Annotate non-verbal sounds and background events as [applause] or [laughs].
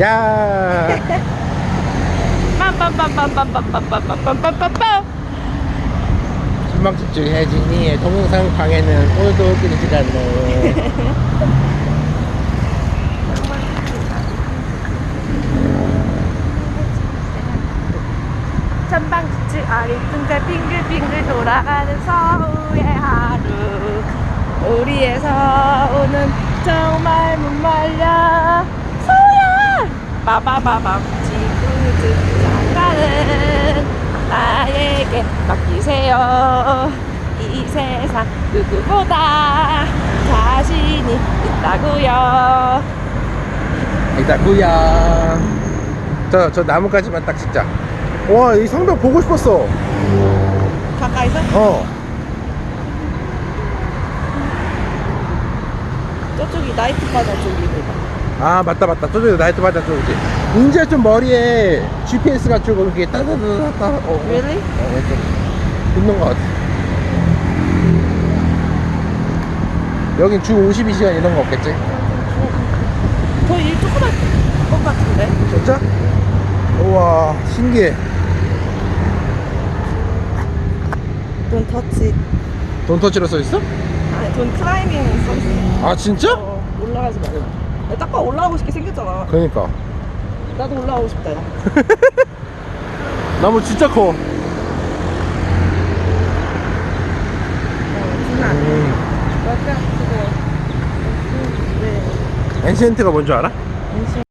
야. 빰빰빰빰빰빰빰빰빰빰빰빰 신방 집중 혜진이의 동영상 방에는 오늘도 끊이질 않네. [laughs] 전방지축 아래 둥글 빙글빙글 돌아가는 서울의 하루. 우리에서 오는 정말 못 말려 빠바바밤. 지구들 장가는 나에게 맡기세요. 이 세상 누구보다 자신이 있다고요. 이따구야 저, 저 나무까지만 딱 찍자. 와 이 성벽 보고 싶었어. 가까이서? 어. 저쪽이 나이트 바다 쪽이고 아 맞다 맞다. 저쪽에 나이트 바다 쪽이지. 이제 좀 머리에 GPS가 조금 이렇게 따다다다다. 어, Really? 어, 좀 있는 것 같아. 여긴 주 52시간 이런 거 없겠지? 저일 조그만 것 같은데? 진짜? 우와 신기해. 돈 터치 돈터치로 써있어? 아니 돈 클라이밍 서비스 아 진짜? 어, 올라가지 말고. 아니, 딱봐 올라가고 싶게 생겼잖아. 그러니까. 나도 올라가고 싶다 야. [laughs] 나무 진짜 커. 어, 장난 아니야 음. 맞아 그거 네. 엔시엔트가 뭔 줄 알아?